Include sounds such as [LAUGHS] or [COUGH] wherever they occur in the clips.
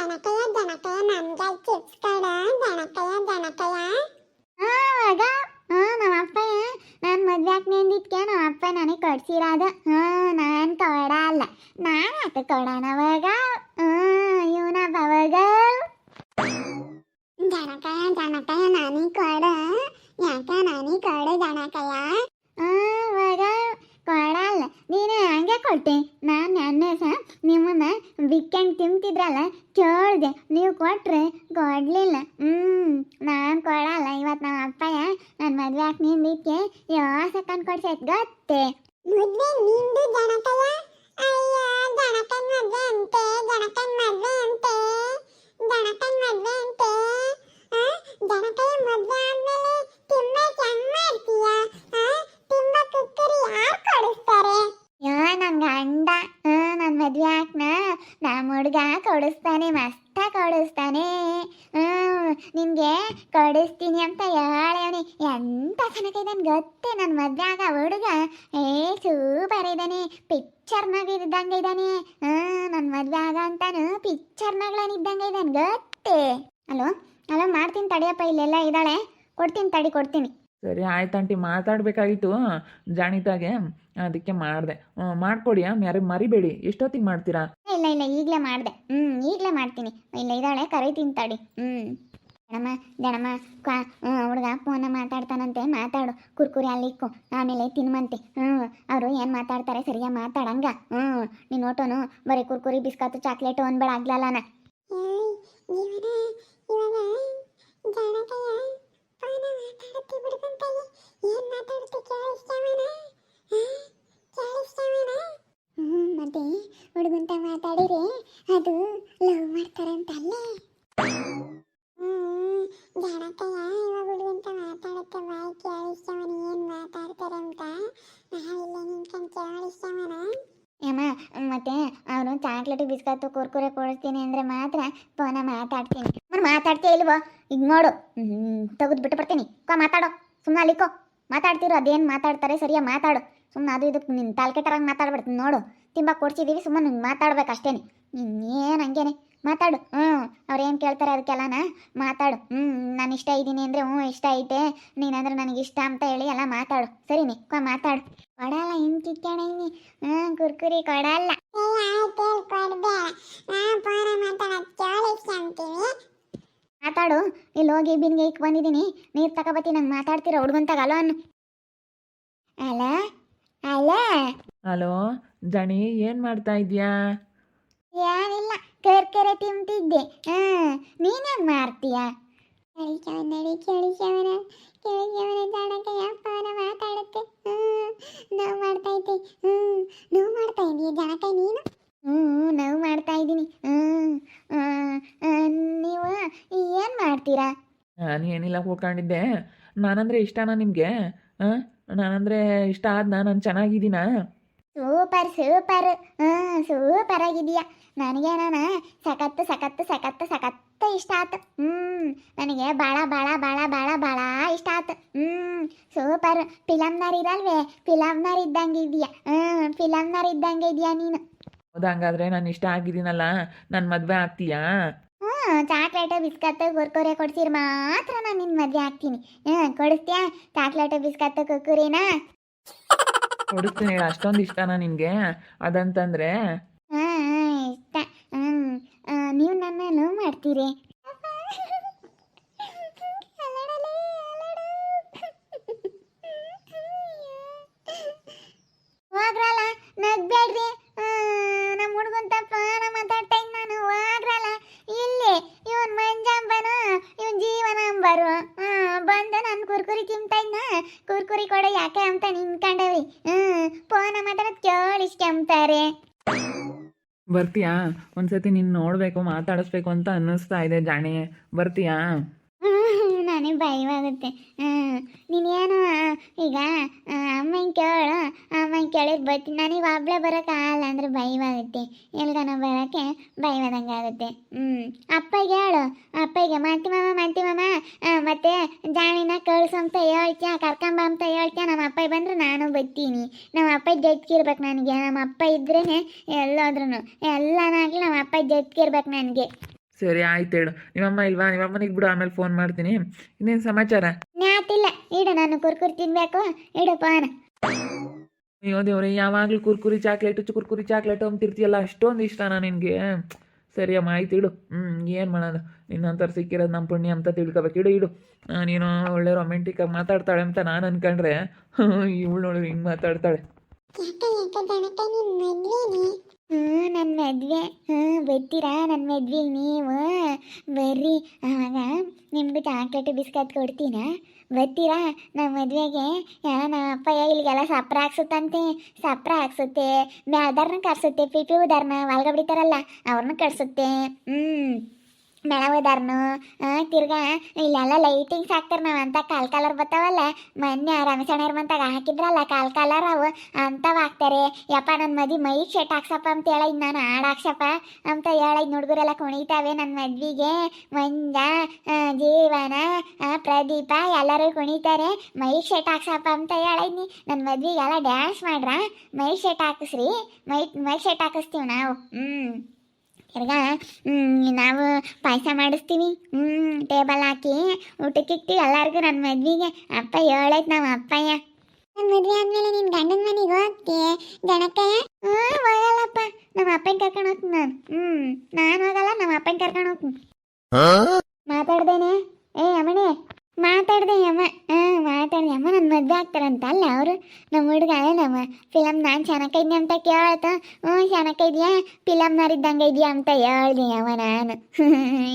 ದಣಕಯ್ಯ ದಣಕಯ್ಯ ನಮ್ಗೆ ಚಿಪ್ಸ್ ಕೊಡ ದಣಕಯ್ಯ ದಣಕಯ್ಯ ಆಗ ಹಾಂ ನಮ್ಮ ಅಪ್ಪ ನಾನು ಮದ್ವೆ ಆಗ್ತೀನಿ ಅಂದಿದ್ಕೆ ನಮ್ಮ ಅಪ್ಪ ನನಗೆ ಕೊಡ್ಸಿರೋದು ಹಾಂ ನಾನು ಕೊಡ ಅಲ್ಲ ನಾನು ಯಾಕೆ ಕೊಡೋಣ ಅವಾಗ ಹಾಂ ಇವನ ಅವಾಗ ದಣಕಯ್ಯ ದಣಕಯ್ಯ ನಾನಿ ಕೊಡ ಯಾಕ ನಾನಿ ಕೊಡ ದಣಕಯ್ಯ ಅವಾಗ ಕೊಡಲ್ಲ ನೀನು ಹಂಗೆ ಕೊಟ್ಟೆ ನಾನು ನೆನ್ನೆ ಸಹ ನಿಮ್ಮನ್ನ ಬಿಕ್ಕಂಡು ತಿಂತಿದ್ರಲ್ಲ, ಕೇಳಿದೆ. ನೀವು ಕೊಟ್ರೆ ಕೊಡಲಿಲ್ಲ. ಹ್ಞೂ ನಾನು ಕೊಡಲ್ಲ. ಇವತ್ತು ನಮ್ಮ ಅಪ್ಪಯ್ಯ ನನ್ನ ಮದುವೆ ಹಾಕಿ ನಿಂದಿಕ್ಕೆ ಯಾವ ಸೆಕೆಂಡ್ ಕೊಡ್ಸೈತೆ ಗೊತ್ತೆ? ಮದ್ವೆ ನಿಂದು ದಣಕಯ್ಯ ಅಯ್ಯ ದಣಕನ್ ಮದ್ವೆ ಅಂತೆ ದಣಕನ್ ಮದ್ವೆ ಅಂತೆ ದಣಕನ್ ಮದ್ವೆ ಆದ್ಮೇಲೆ ತಿಂಬಕ್ ಹೆಂಗ್ ಮಾಡ್ತೀಯ? ತಿಂಬ ಕುಕ್ಕರಿ ಯಾರು ಕೊಡಿಸ್ತಾನೆ, ಮಸ್ತ ಕೊಡಿಸ್ತಾನೆ. ನಿನಗೆ ಕೊಡಿಸ್ತೀನಿ ಅಂತ ಹೇಳವನಿ. ಎಂತ ಕನಕ ಇದ್ದಾನೆ ಗೊತ್ತೇ ನನ್ನ ಮದುವೆ ಆಗ ಹುಡುಗ? ಏ, ಸೂಪರ್ ಇದ್ದಾನೆ ಪಿಕ್ಚರ್ ಮಗಿದ್ದಂಗೆ ಇದ್ದಾನೆ ನನ್ನ ಮದುವೆ ಆಗ ಅಂತಾನು ಪಿಕ್ಚರ್ ಇದ್ದಂಗೆ ಇದ್ದಾನೆ ಗೊತ್ತೇ. ಅಲೋ ಅಲೋ, ಮಾಡ್ತೀನಿ ತಡಿಯಪ್ಪ, ಇಲ್ಲೆಲ್ಲ ಇದ್ದಾಳೆ. ಕೊಡ್ತೀನಿ ತಡಿ, ಕೊಡ್ತೀನಿ. ಸರಿ ಆಯ್ತು ಆಂಟಿ ಮಾತಾಡಬೇಕಾಗಿತ್ತು ಜಾಣಿತಾಗೆ ಅದಕ್ಕೆ ಮಾಡಿದೆ. ಮಾಡ್ಕೊಡಿ ಯಾರು ಮರಿಬೇಡಿ ಎಷ್ಟೊತ್ತಿಗೆ ಮಾಡ್ತೀರಾ? ಇಲ್ಲ ಇಲ್ಲ ಈಗಲೇ ಮಾಡಿದೆ. ಹ್ಞೂ ಈಗಲೇ ಮಾಡ್ತೀನಿ. ಇಲ್ಲ ಇದ್ದಾಳೆ ಕರೆ ತಡಿ ಹ್ಞೂ ದಣಮ್ಮ ದಣಮ್ಮ ಕ್ವಾ ಹ್ಞೂ ಹುಡುಗ ಫೋನ ಮಾತಾಡ್ತಾನಂತೆ ಮಾತಾಡು. ಕುರ್ಕುರಿ ಅಲ್ಲಿ ಇಕ್ಕು. ಆಮೇಲೆ ತಿನ್ಮಂತೆ. ಹ್ಞೂ ಅವರು ಏನು ಮಾತಾಡ್ತಾರೆ ಸರಿಯಾಗಿ ಮಾತಾಡಂಗ. ಹ್ಞೂ ನೀನು ಓಟೋನು ಬರೀ ಕುರ್ಕುರಿ ಬಿಸ್ಕತ್ತು ಚಾಕ್ಲೇಟು ಅನ್ಬೇಡ ಆಗ್ಲಲ್ಲನ ಏಯ್, ಇವನ ಇವಾಗ ದಣಕಯ್ಯ ಫೋನ ಮಾತಾಡುತ್ತಿ ಬಿಡ್ಕಂತಾಯಿ ಏನ್ ಮಾತಾಡುತ್ತಿ ಕೇಳಿಸ್ತವನ ಕೇಳಿಸ್ತವನ ಹ್ಮ್ ಮತ್ತೆ ಹುಡುಗಂತ ಮಾತಾಡಿದ್ರೆ ಅದು ಲವ್ ಮಾಡ್ತಾರಂತಲ್ಲೇ ಹ್ಮ್ ದಣಕಯ್ಯ ಇವಾಗ ಹುಡುಗಂತ ಮಾತಾಡುತ್ತೆ ಬಾಯ್ ಕೇಳಿಸ್ತವನ ಏನ್ ಮಾತಾಡ್ತಾರೆ ಅಂತ ನಾವಿಲ್ಲೇ ನಿಂತ್ಕೊಂಡ್ ಕೇಳಿಸ್ತವನ ಅಮ್ಮ ಮತ್ತೆ ಅವರು ಚಾಕ್ಲೇಟ್ ಬಿಸ್ಕತ್ತು, ಕುರ್ಕುರೆ ಕೊಡಿಸ್ತೀನಿ ಅಂದರೆ ಮಾತ್ರ ಫೋನ ಮಾತಾಡ್ತೀನಿ. మరి ಮಾತಾಡ್ತೀಯ ಇಲ್ವೋ? ಈಗ ನೋಡು. ತೆಗೆದು ಬಿಟ್ಟು ಬರ್ತೀನಿ. ಕೋ, ಮಾತಾಡೋ. ಸುಮ್ಮನೆ ಅಲ್ಲಿಕೋ ಮಾತಾಡ್ತಿರೋ, ಅದೇನು ಮಾತಾಡ್ತಾರೆ ಸರಿಯಾ ಮಾತಾಡು. ಸುಮ್ಮನೆ ಅದು ಇದಕ್ಕೆ ನಿನ್ನ ತಾಲ್ಕೆಟರಾಗಿ ಮಾತಾಡ್ಬಿಡ್ತೀನಿ. ನೋಡು. ತಿಂಬ ಕೊಡ್ಸಿದ್ದೀವಿ ಸುಮ್ಮನೆ ನಿಂಗೆ ಮಾತಾಡ್ಬೇಕು ಅಷ್ಟೇನೆ. ಇನ್ನೇನು ಹಂಗೇನೆ. ಮಾತಾಡು ಹ್ಞೂ ಅವ್ರು ಏನು ಕೇಳ್ತಾರೆ ಅದಕ್ಕೆಲ್ಲನ ಮಾತಾಡು ಹ್ಞೂ ನಾನು ಇಷ್ಟ ಇದ್ದೀನಿ ಅಂದರೆ ಹ್ಞೂ ಇಷ್ಟ ಐತೆ. ನೀನಂದ್ರೆ ನನಗೆ ಇಷ್ಟ ಅಂತ ಹೇಳಿ ಎಲ್ಲ ಮಾತಾಡು. ಸರಿನಿ? ಕ, ಮಾತಾಡು. ಕೊಡಲ್ಲ ಹಿಂಗೆ ಇನ್ನಿ ಹ್ಞೂ ಕುರ್ಕುರಿ ಕೊಡಲ್ಲ. ಮಾತಾಡು ಇಲ್ಲಿ ಹೋಗಿ ಬಿನ್ಗೆ ಇಕ್ ಬಂದಿದ್ದೀನಿ. ನೀರು ತಗೋಬತ್ತಿ ನಂಗೆ ಮಾತಾಡ್ತೀರಾ ಹುಡುಗಂತಾಗ ಅಲೋ ಅನ್ನು. ಅಲ್ಲ ಅಲ? ಹಲೋ ಜಾಣಿ ಏನು ಮಾಡ್ತಾ ಇದೀಯಾ? ಏನಿಲ್ಲ ಕರ್ಕರೆ ತಿಂತಿದ್ದೆ. ಹಾಂ ನೀನೇನು ಮಾಡ್ತೀಯ? ಕೇಳಿಸವನ ನಡಿ ಕೇಳಿಸವನ ಕೇಳಿಸವನ ಜಾಣಕಯ್ಯ ಫೋನ ಮಾತಾಡುತ್ತೆ. ಹ್ಮ್ ನೋವು ಮಾಡ್ತಾ ಐತಿ ಹ್ಮ್ ನೋವು ಮಾಡ್ತಾ ಇದೀಯ ಜಾಣಕಯ್ಯ ನೀನು? ಹ್ಞೂ ನೋವು ಮಾಡ್ತಾ ಇದ್ದೀನಿ. ಹ್ಞೂ ನೀವು ಏನು ಮಾಡ್ತೀರಾ? ನಾನು ಏನಿಲ್ಲ ಕೂತ್ಕೊಂಡಿದ್ದೆ. ನಾನಂದ್ರೆ ಇಷ್ಟನಾ ನಿಮಗೆ? ಹಾಂ ನಾನಂದ್ರೆ ಇಷ್ಟ ಆದ್ನಾ? ನಾನು ಚೆನ್ನಾಗಿದ್ದೀನಾ? Super super. ಹ್ಞೂ ಸೂಪರ್ ಆಗಿದೆಯಾ ನನಗೆ ನಾನು ಸಖತ್ತು ಸಖತ್ತು ಸಖತ್ತು ಸಖತ್ತು ಇಷ್ಟ ಆತು. ಹ್ಞೂ ನನಗೆ ಭಾಳ ಭಾಳ ಭಾಳ ಭಾಳ ಭಾಳ ಇಷ್ಟ ಆತು. ಹ್ಞೂ ಸೂಪರ್. ಫಿಲಮ್ನವ್ರು ಇರಲ್ವೇ? ಫಿಲಮ್ನವ್ರು ಇದ್ದಂಗೆ ಇದೆಯಾ ಹ್ಞೂ ಫಿಲಮ್ನವ್ರು ಇದ್ದಂಗೆ ಇದೆಯಾ ನೀನು? ಹೌದಾ ಹಂಗಾದ್ರೆ ನಾನು ಇಷ್ಟ ಆಗಿದ್ದೀನಲ್ಲ ನನ್ನ ಮದುವೆ ಆಗ್ತೀಯಾ? ಹ್ಞೂ ಚಾಕ್ಲೇಟು ಬಿಸ್ಕತ್ತು ಕುರ್ಕುರೆ ಕೊಡ್ಸಿರ್ ಮಾತ್ರ ನಾನು ನಿನ್ನ ಮದುವೆ ಆಗ್ತೀನಿ. ಹ್ಞೂ ಕೊಡಿಸ್ತೀಯಾ? Chocolate biscuit ಕುರ್ಕುರಿನಾ? ಕೊಡಿಸ್ತೀನಿ ಅಷ್ಟೊಂದು ಇಷ್ಟನಾ ನಿನಗೆ? ಅದಂತಂದ್ರೆ ಹ್ಮ್ ಇಷ್ಟ. ಹ್ಞೂ ನೀವು ನನ್ನ ಲವ್ ಮಾಡ್ತೀರಿ ಹೋಗ್ರಲ್ಲ ನಗ್ಬೇಡ್ರಿ ನಮ್ಮ ಹುಡುಗಂತ ಫೋನ ಮಾತಾಡ್ತಾ ಇದ್ದ ನಾನು. ಹೋಗ್ರಲ್ಲ ಇಲ್ಲಿ, ಇವನ್ ಮಂಜಾಂಬನು, ಇವನ್ ಜೀವನಾಂಬರು. ಬಂದು ನಾನು ಕುರ್ಕುರಿ ತಿಂತಾ ಇದ್ನ? ಕುರ್ಕುರಿ ಕೊಡ, ಯಾಕೆ ಅಂತ ನಿಂತ್ಕೊಂಡವಿ ಹ್ಮ್ ಫೋನ ಮಾತಾಡೋದು ಕೇಳಿಸ್ಕೊಂತಾರೆ ಬರ್ತೀಯಾ? ಒಂದ್ಸತಿ ನಿನ್ನ ನೋಡಬೇಕು, ಮಾತಾಡಿಸ್ಬೇಕು ಅಂತ ಅನ್ನಿಸ್ತಾ ಇದೆ ಜಾಣೆ. ಬರ್ತೀಯಾ? ನನಗೆ ಭಯವಾಗುತ್ತೆ. ನೀನೇನು ಈಗ ಅಮ್ಮನ ಕೇಳು, ಅಮ್ಮನ ಕೇಳಿದ್ರೆ ಬರ್ತೀನಿ. ನನಗೆ ಒಬ್ಳೆ ಬರೋಕ್ಕಾಗಲ್ಲ ಅಂದ್ರೆ ಭಯವಾಗುತ್ತೆ. ಎಲ್ಗನ ಬರೋಕ್ಕೆ ಭಯವಾದಂಗೆ ಆಗುತ್ತೆ. ಅಪ್ಪಗೆ ಹೇಳು. ಅಪ್ಪಗೆ ಮತ್ತೆ ಮಾಮ ಮಾಡ್ತಿ ಮಾಮ ಮತ್ತೆ ಜಾಣಿನ ಕಳ್ಸು ಅಂತ ಹೇಳ್ತೀಯ ಕರ್ಕೊಂಬ ಅಂತ ಹೇಳ್ತೀಯ ನಮ್ಮ ಅಪ್ಪ ಬಂದ್ರೆ ನಾನು ಬರ್ತೀನಿ. ನಮ್ಮ ಅಪ್ಪ ಜೊತೆಗಿರ್ಬೇಕು ನನಗೆ. ನಮ್ಮ ಅಪ್ಪ ಇದ್ರೇ ಎಲ್ಲೋದ್ರೂ ಎಲ್ಲನಾಗಲಿ ನಮ್ಮ ಅಪ್ಪ ಜೊತೆಗಿರ್ಬೇಕು ನನಗೆ. ಸರಿ ಆಯ್ತು ಹೇಳು. ನಿಮ್ಮಮ್ಮ ಇಲ್ವಾ? ನಿಮ್ಮಮ್ಮನಿಗೆ ಬಿಡು ಆಮೇಲೆ ಫೋನ್ ಮಾಡ್ತೀನಿ. ಇನ್ನೇನು ಸಮಾಚಾರ? ನ್ಯಾತಿಲ್ಲ ಇಡು ನಾನು ಕುರ್ಕುರಿ ತಿನ್ಬೇಕು. ಇಡು ಪಾನ ಅಯ್ಯೋ ದೇವ್ರೆ ಯಾವಾಗಲೂ ಕುರ್ಕುರಿ ಚಾಕ್ಲೇಟು ಕುರ್ಕುರಿ ಚಾಕ್ಲೇಟು ಅಂತಿರ್ತೀಯಲ್ಲ ಅಷ್ಟೊಂದು ಇಷ್ಟನಾ ನಿನಗೆ. ಸರಿ ಅಮ್ಮ ಆಯ್ತು ಇಡು. ಹ್ಞೂ ಏನು ಮಾಡೋದು? ನಿನ್ನಂತರ ಸಿಕ್ಕಿರೋದು ನಮ್ಮ ಪುಣ್ಯ ಅಂತ ತಿಳ್ಕೊಬೇಕು. ಇಡು ಇಡು. ನೀನು ಒಳ್ಳೆ ರೊಮ್ಯಾಂಟಿಕ್ಕಾಗಿ ಮಾತಾಡ್ತಾಳೆ ಅಂತ ನಾನು ಅನ್ಕೊಂಡ್ರೆ [LAUGHS] ಇವಳು ನೋಡಿ ಹಿಂಗೆ ಮಾತಾಡ್ತಾಳೆ. ಹ್ಞೂ ನನ್ನ ಮದುವೆ. ಹ್ಞೂ, ಬರ್ತೀರಾ ನನ್ನ ಮದುವೆ ನೀವು? ಬರ್ರಿ. ಆಗ ನಿಮ್ಗೆ ಚಾಕ್ಲೇಟ್, ಬಿಸ್ಕತ್ ಕೊಡ್ತೀನಾ? ಬರ್ತೀರಾ ನಮ್ಮ ಮದುವೆಗೆ? ನಮ್ಮ ಅಪ್ಪಯ್ಯ ಇಲ್ಲಿಗೆಲ್ಲ ಸಪ್ರ ಹಾಕ್ಸುತ್ತಂತೆ. ಸಪ್ರ ಹಾಕ್ಸುತ್ತೆ. ಮ್ಯಾಲ್ದಾರ್ನ ಕರ್ಸುತ್ತೆ. ಪಿ ಪಿ ಒಳಗ ಬಿಡ್ತಾರಲ್ಲ ಅವ್ರನ್ನ ಕಳ್ಸುತ್ತೆ ಹ್ಞೂ ಬೆಳವದಾರ್ನು ತಿರ್ಗಾ, ಇಲ್ಲೆಲ್ಲ ಲೈಟಿಂಗ್ಸ್ ಹಾಕ್ತಾರೆ ನಾವು ಅಂತ ಕಾಲ್ ಕಲರ್ ಬರ್ತಾವಲ್ಲ ಮೊನ್ನೆ ರಮೇಶಣ್ಣವ್ರ ಮಂತಾಗ ಹಾಕಿದ್ರಲ್ಲ ಕಾಲ್ ಕಲರ್ ಅವು. ಅಂತವ ಹಾಕ್ತಾರೆ. ಯಪ್ಪ ನನ್ನ ಮದಿ ಮೈಕ್ ಶೆಟ್ ಹಾಕ್ಸಪ್ಪ ಅಂತ ಹೇಳಿದ್ ನಾನು ಹಾಡು ಹಾಕ್ಸಪ್ಪ ಅಂತ ಹೇಳಿದ್ ಹುಡುಗರೆಲ್ಲ ಕುಣಿತಾವೆ ನನ್ನ ಮದ್ವಿಗೆ. ಮಂಜ ಜೀವನ ಪ್ರದೀಪ ಎಲ್ಲರೂ ಕುಣಿತಾರೆ. ಮೈಕ್ ಶೆಟ್ ಹಾಕ್ಸಪ್ಪ ಅಂತ ಹೇಳಿದ್ನಿ ನನ್ನ ಮದ್ವಿಗೆಲ್ಲ ಡ್ಯಾನ್ಸ್ ಮಾಡ್ರ? ಮೈಕ್ ಶೆಟ್ ಹಾಕಿಸ್ರಿ. ಮೈ ಮೈ ಶೆಟ್ ಹಾಕಿಸ್ತೀವಿ ನಾವು. ಹ್ಞೂ ತಿರ್ಗಾ ನಾವು ಪಾಯಸ ಮಾಡಿಸ್ತೀವಿ ಹ್ಞೂ ಟೇಬಲ್ ಹಾಕಿ ಊಟಕ್ಕೆ ಇಕ್ತೀವಿ ಎಲ್ಲರಿಗೂ ನನ್ನ ಮದ್ವೆಗೆ. ಅಪ್ಪ ಹೇಳೈತೆ ನಮ್ಮ ಅಪ್ಪಯ್ಯ. ನನ್ನ ಮದ್ವೆ ಆದ್ಮೇಲೆ ನಿನ್ ಗಂಡನ ಮನೆಗೆ ಹೋಗ್ತೀಯ ಗಣಕಯ್ಯ? ಹ್ಞೂ ಹೋಗಲ್ಲಪ್ಪ. ನಮ್ಮ ಅಪ್ಪನ ಕರ್ಕೊಂಡು ಹೋಗ್ತೀನಿ ನಾನು. ಹ್ಞೂ ನಾನು ಹೋಗಲ್ಲ ನಮ್ಮ ಅಪ್ಪನ ಕರ್ಕೊಂಡು ಹೋಗ್ತೀನಿ ಮಾತಾಡ್ದೇನೆ ಏ ಅಮ್ಮಣಿ ಮಾತಾಡ್ದೆ ಅಮ್ಮ ಹಾಂ ಮಾತಾಡ್ದೆ ಅಮ್ಮ ನನ್ನ ಮದುವೆ ಆಗ್ತಾರಂತ ಅಲ್ಲ ಅವರು ನಮ್ಮ ಹುಡುಗ ನಮ್ಮ ಫಿಲಮ್ ನಾನು ಚೆನ್ನಾಗೈದ್ನಿ ಅಂತ ಕೇಳ್ತ ಹ್ಞೂ ಚೆನ್ನಾಗೈದ್ಯಾ ಫಿಲಮ್ನವ್ರು ಇದ್ದಂಗೆ ಇದೆಯಾ ಅಂತ ಹೇಳ್ದೆ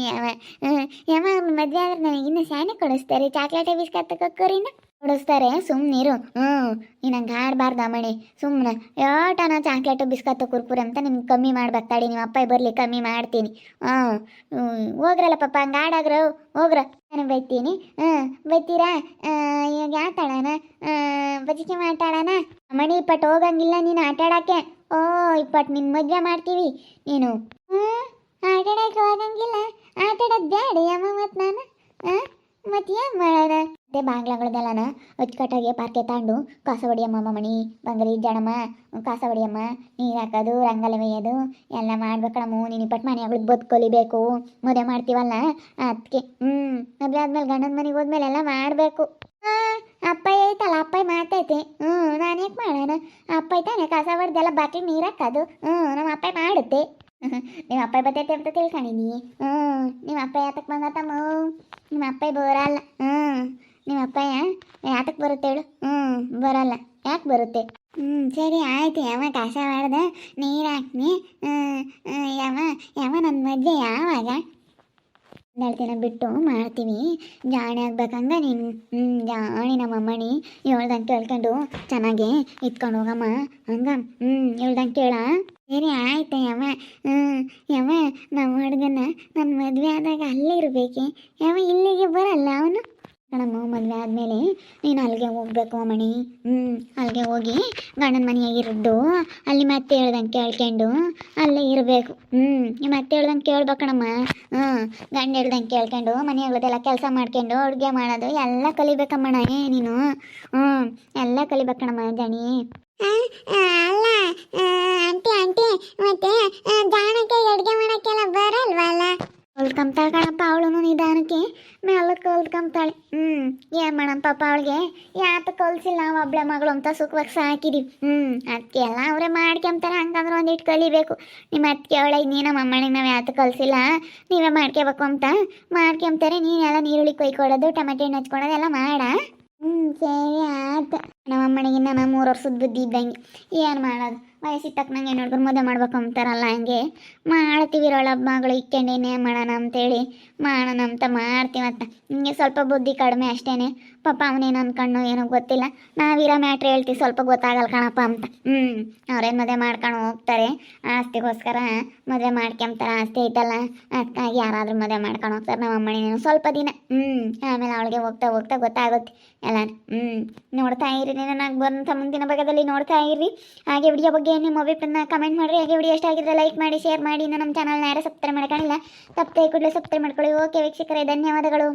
ಯವ, ಯಾವ ಯಾವ ಹ್ಞೂ ಮದುವೆ ಆದ್ರೆ ನನಗೆ ಇನ್ನೂ ಶಾನೆ ಕೊಡಿಸ್ತಾರೆ. ಚಾಕ್ಲೇಟ್ ಬಿಸ್ಕತ್ ಕೊಕ್ಕರಿನ? ಕೊಡಿಸ್ತಾರೆ. ಸುಮ್ಮನಿರು ಹ್ಞೂ ನೀನಂಗೆ ಆಡಬಾರ್ದು ಅಮ್ಮಣಿ ಸುಮ್ಮನೆ ಯೋಟನ ಚಾಕ್ಲೇಟ್, ಬಿಸ್ಕತ್ತು, ಕುರ್ಕುರ ಅಂತ ನಿಮ್ಗೆ ಕಮ್ಮಿ ಮಾಡ್ಬೇಕು. ನಿಮ್ಮ ಅಪ್ಪ ಬರಲಿ, ಕಮ್ಮಿ ಮಾಡ್ತೀನಿ. ಹಾಂ ಹೋಗ್ರಲ್ಲ ಪಪ್ಪ ಹಂಗೆ ಆಡಾಗ್ರು ಹೋಗ್ರ. ನಾನು ಬೈತೀನಿ. ಹಾಂ ಬೈತೀರಾ? ಇವಾಗ ಆಟಾಡೋಣ ಬಜಿಕೆ ಮಾತಾಡೋಣ? ಅಮ್ಮಣಿ ಇಪ್ಪಟ್ಟು ಹೋಗಂಗಿಲ್ಲ ನೀನು ಆಟಾಡಕ್ಕೆ. ಓ ಇಪ್ಪಟ್ಟು ನಿನ್ನ ಮದುವೆ ಮಾಡ್ತೀವಿ. ನೀನು. ಹ್ಞೂ ಆಟಾಡಕ್ಕೆ ಹೋಗಂಗಿಲ್ಲ ಆಟಾಡೋದು ಬೇಡ ಅಮ್ಮ ಮತ್ತು ನಾನು. ಮತ್ತು ಏನು ಮಾಡೋಣ? ಮತ್ತೆ ಬಾಗ್ಲಗಳದೆಲ್ಲನ ಅಚ್ಚುಕಟ್ಟಾಗಿ ಪಾರ್ಕೆ ತಾಂಡು ಕಸ ಹೊಡಿಯಮ್ಮ ಮಣಿ, ಬಂಗಾರಿ, ಜಡಮ್ಮ ಕಸ ಹೊಡಿಯಮ್ಮ ನೀರು ಹಾಕೋದು, ರಂಗಲೆ ಮೇಯೋದು ಎಲ್ಲ ಮಾಡ್ಬೇಕಣಮ್ಮ ನೀನು ಇಪ್ಪಟ್ಟು ಮನೆಗಳು ಬದುಕೊಲಿಬೇಕು ಮದುವೆ ಮಾಡ್ತೀವಲ್ಲ? ಅದಕ್ಕೆ ಹ್ಞೂ ಮದುವೆ ಆದ್ಮೇಲೆ ಗಂಡನ ಮನೆಗೆ ಹೋದ್ಮೇಲೆ ಎಲ್ಲ ಮಾಡಬೇಕು. ಹಾಂ ಅಪ್ಪಯ್ಯ ಐತಲ್ಲ? ಅಪ್ಪಯ್ಯ ಮಾತೈತೆ. ಹ್ಞೂ, ನಾನು ಯಾಕೆ ಮಾಡೋಣ? ಅಪ್ಪ ತಾನೆ ಕಸ ಹೊಡೆದೆಲ್ಲ ಬಾಕಿ ನೀರು ಹಾಕೋದು. ಹ್ಞೂ, ನಮ್ಮ ಅಪ್ಪಯ್ಯ ಮಾಡುತ್ತೆ. ನಿಮ್ಮ ಅಪ್ಪ ಬರ್ತೈತೆ ಅಂತ ತಿಳ್ಕೊಂಡಿನಿ ಹ್ಞೂ ನಿಮ್ಮ ಅಪ್ಪ ಯಾತಕ್ಕೆ ಬಂದತಮ್ಮ ನಿಮ್ಮ ಅಪ್ಪ ಬರಲ್ಲ. ಹ್ಞೂ ನಿಮ್ಮ ಅಪ್ಪಯ್ಯ ಯಾತಕ್ಕೆ ಬರುತ್ತೆ ಹೇಳು? ಹ್ಞೂ ಬರಲ್ಲ. ಯಾಕೆ ಬರುತ್ತೆ? ಹ್ಞೂ ಸರಿ, ಆಯ್ತು. ಯಾವ ಕಸ ಮಾಡ್ದೆ. ನೀರು ಹಾಕ್ನಿ. ಯಾವ ಯಾವ ನನ್ನ ಮದುವೆ ಯಾವಾಗ? ಒಂದೆರಡು ದಿನ ಬಿಟ್ಟು ಮಾಡ್ತೀವಿ. ಜಾಣೆ ಆಗ್ಬೇಕಂಗ ನೀನು ಹ್ಞೂ ಜಾಣಿ ನಮ್ಮ ಅಮ್ಮಣಿ ಹೇಳ್ದಂಗೆ ಕೇಳ್ಕೊಂಡು ಚೆನ್ನಾಗಿ ಇಟ್ಕೊಂಡು ಹೋಗಮ್ಮ. ಹಂಗ? ಹ್ಞೂ ಹೇಳ್ದಂಗೆ ಕೇಳ. ಸರಿ ಆಯ್ತು ಹ್ಞೂ ಯಾವ ನಮ್ಮ ಹುಡುಗನ ನನ್ನ ಮದುವೆ ಆದಾಗ ಅಲ್ಲೇ ಇರಬೇಕೆ ಯಾವ ಇಲ್ಲಿಗೆ ಬರಲ್ಲ ಅವನು? ಕಣಮ್ಮ ಮದುವೆ ಆದಮೇಲೆ ನೀನು ಅಲ್ಲಿಗೆ ಹೋಗ್ಬೇಕು ಮಣಿ. ಹ್ಞೂ ಅಲ್ಲಿಗೆ ಹೋಗಿ ಗಂಡನ ಮನೆಯಾಗಿರೋದು ಅಲ್ಲಿ ಮತ್ತೆ ಹೇಳ್ದಂಗೆ ಕೇಳ್ಕೊಂಡು ಅಲ್ಲೇ ಇರಬೇಕು. ಹ್ಞೂ ನೀವು ಮತ್ತೆ ಹೇಳ್ದಂಗೆ ಕೇಳ್ಬೇಕಣಮ್ಮ ಹ್ಞೂ ಗಂಡ ಹೇಳ್ದಂಗೆ ಕೇಳ್ಕೊಂಡು ಮನೆಯಾಗದೆಲ್ಲ ಕೆಲಸ ಮಾಡ್ಕೊಂಡು ಅಡುಗೆ ಮಾಡೋದು ಎಲ್ಲ ಕಲಿಬೇಕಮ್ಮಣ್ಣ ನೀನು. ಹ್ಞೂ ಎಲ್ಲ ಕಲಿಬೇಕಣ್ಣಮ್ಮ ಆ, ಅಲ್ಲ ಆಂಟಿ ಆಂಟಿ, ಮತ್ತೆ ಜಾಣಕ್ಕೆ ಅಡುಗೆ ಮಾಡಕ್ಕೆಲ್ಲ ಬರಲ್ವಲ್ಲ? ಕಲ್ತ್ಕೊಂತಾಳೆ ಕಣಪ್ಪ ಅವಳು ನಿಧಾನಕ್ಕೆ. ಮೇಲೆ ಕಲ್ತ್ಕೊಂತಾಳೆ ಹ್ಞೂ ಏನು ಮಾಡಮ್ಮ ಪಾಪ ಅವಳಿಗೆ? ಯಾತ ಕಲ್ಸಿಲ್ಲ ನಾವು ಒಬ್ಳೆ ಮಗಳು ಅಂತ ಸುಖವಾಗಿ ಸಾಕಿದೀವಿ. ಹ್ಞೂ ಅದಕ್ಕೆ ಎಲ್ಲ ಅವರೇ ಮಾಡ್ಕೊಂತಾರೆ ಹಂಗಂದ್ರೆ ಒಂದಿಟ್ಟು ಕಲಿಬೇಕು. ನಿಮ್ಮ ಅತ್ತಿಗೆ ಅವಳ ನಮ್ಮ ಅಮ್ಮನಿಗೆ ನಾವು ಯಾತ ಕಲ್ಸಿಲ್ಲ, ನೀವೇ ಮಾಡ್ಕೋಬೇಕು ಅಂತ. ಮಾಡ್ಕೊಂತಾರೆ ನೀನೆಲ್ಲ ನೀರುಳ್ಳಿ ಕೊಯ್ಕೊಡೋದು, ಟೊಮೆಟೊ ಹಣ್ಣು ಹಚ್ಕೊಡೋದು, ಎಲ್ಲ ಮಾಡ. ಹ್ಞೂ ಸರಿ, ಆಯ್ತು. ನಮ್ಮ ಅಮ್ಮನಿಗೆ ನಮ್ಮ ಮೂರು ವರ್ಷದ ಬುದ್ಧಿ ಇದ್ದಂಗೆ. ಏನು ಮಾಡೋದು? ವಯಸ್ಸಿಗೆ ತಕ್ಕನಂಗೆ ನೋಡ್ಕೊಂಡು ಮದುವೆ ಮಾಡ್ಬೇಕು ಅಂತಾರಲ್ಲ ಹಂಗೆ. ಮಾಡ್ತೀವಿ ಇರೋಳ ಮಗಳು ಇಕ್ಕೊಂಡೇನೆ ಮಾಡೋಣ ಅಂತೇಳಿ. ಮಾಡೋಣ ಅಂತ ಮಾಡ್ತೀವತ್ತ ನಿಮಗೆ ಸ್ವಲ್ಪ ಬುದ್ಧಿ ಕಡಿಮೆ ಅಷ್ಟೇನೆ. ಪಾಪ ಅವನೇನು ಅನ್ಕೊಂಡು ಏನೋ ಗೊತ್ತಿಲ್ಲ. ನಾವಿರೋ ಮ್ಯಾಟ್ರ್ ಹೇಳ್ತೀವಿ ಸ್ವಲ್ಪ ಗೊತ್ತಾಗಲ್ಲ ಕಣಪ್ಪ ಅಂತ. ಹ್ಞೂ ಅವ್ರೇನು ಮದುವೆ ಮಾಡ್ಕೊಂಡು ಹೋಗ್ತಾರೆ. ಆಸ್ತಿಗೋಸ್ಕರ ಮದುವೆ ಮಾಡ್ಕೊಂತಾರೆ, ಆಸ್ತಿ ಐತಲ್ಲ. ಅದಕ್ಕಾಗಿ ಯಾರಾದರೂ ಮದುವೆ ಮಾಡ್ಕೊಂಡು ಹೋಗ್ತಾರೆ. ನಮ್ಮ ಅಮ್ಮನೇನು ಸ್ವಲ್ಪ ದಿನ. ಹ್ಞೂ ಆಮೇಲೆ ಅವಳಿಗೆ ಹೋಗ್ತಾ ಹೋಗ್ತಾ ಗೊತ್ತಾಗುತ್ತೆ ಎಲ್ಲ ಹ್ಞೂ ನೋಡ್ತಾ ಇರಿ ನನಗೆ ಬಂದಂಥ ಮುಂದಿನ ಭಾಗದಲ್ಲಿ ನೋಡ್ತಾ ಇರಿ. ಹಾಗೆ ವಿಡಿಯೋ ಬಗ್ಗೆ ನಿಮ್ಮ ಅಭಿಪ್ರಾಯನ ಕಮೆಂಟ್ ಮಾಡಿರಿ. ಹಾಗೆ ವಿಡಿಯೋ ಇಷ್ಟ ಆಗಿದ್ರೆ ಲೈಕ್ ಮಾಡಿ ಶೇರ್ ಮಾಡಿ. ನಮ್ಮ ಚಾನಲ್ನ ಯಾರು ಸಬ್ಸ್ಕ್ರೈಬ್ ಮಾಡ್ಕೊಂಡಿಲ್ಲ, ತಪ್ಪದೆ ಕೂಡಲೇ ಸಬ್ಸ್ಕ್ರೈಬ್ ಮಾಡ್ಕೊಳ್ಳಿ. ಓಕೆ ವೀಕ್ಷಕರೇ, ಧನ್ಯವಾದಗಳು.